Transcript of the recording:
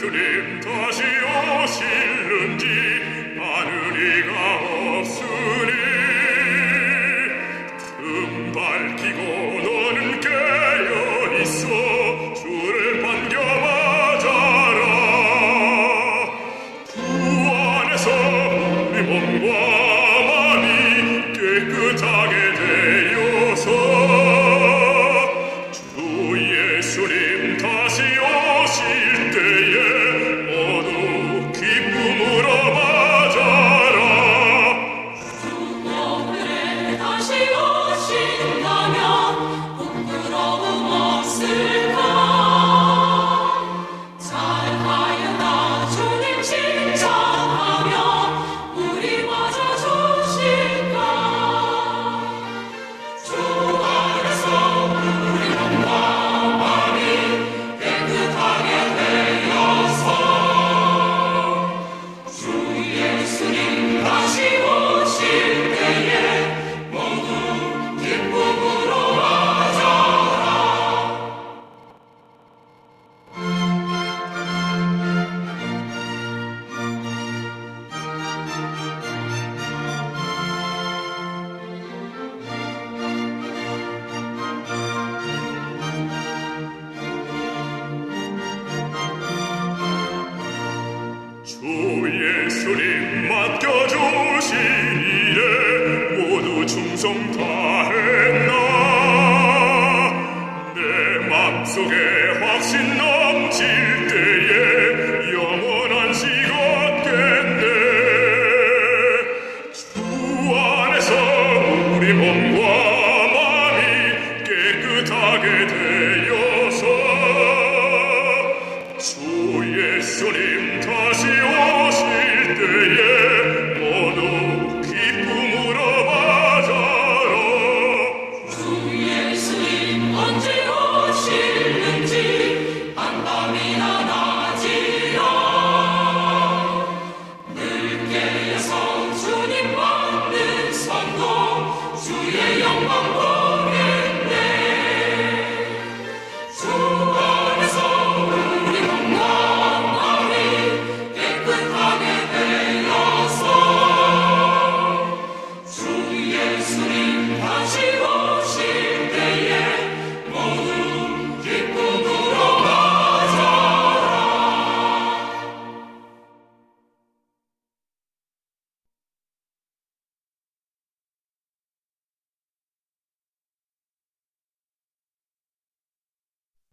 주님 다시 오실는지 아는 이가 없으니 음 밝히고 너는 깨어있어 주를 반겨 맞아라. 주 안에서 우리 몸과 속에 확신 넘칠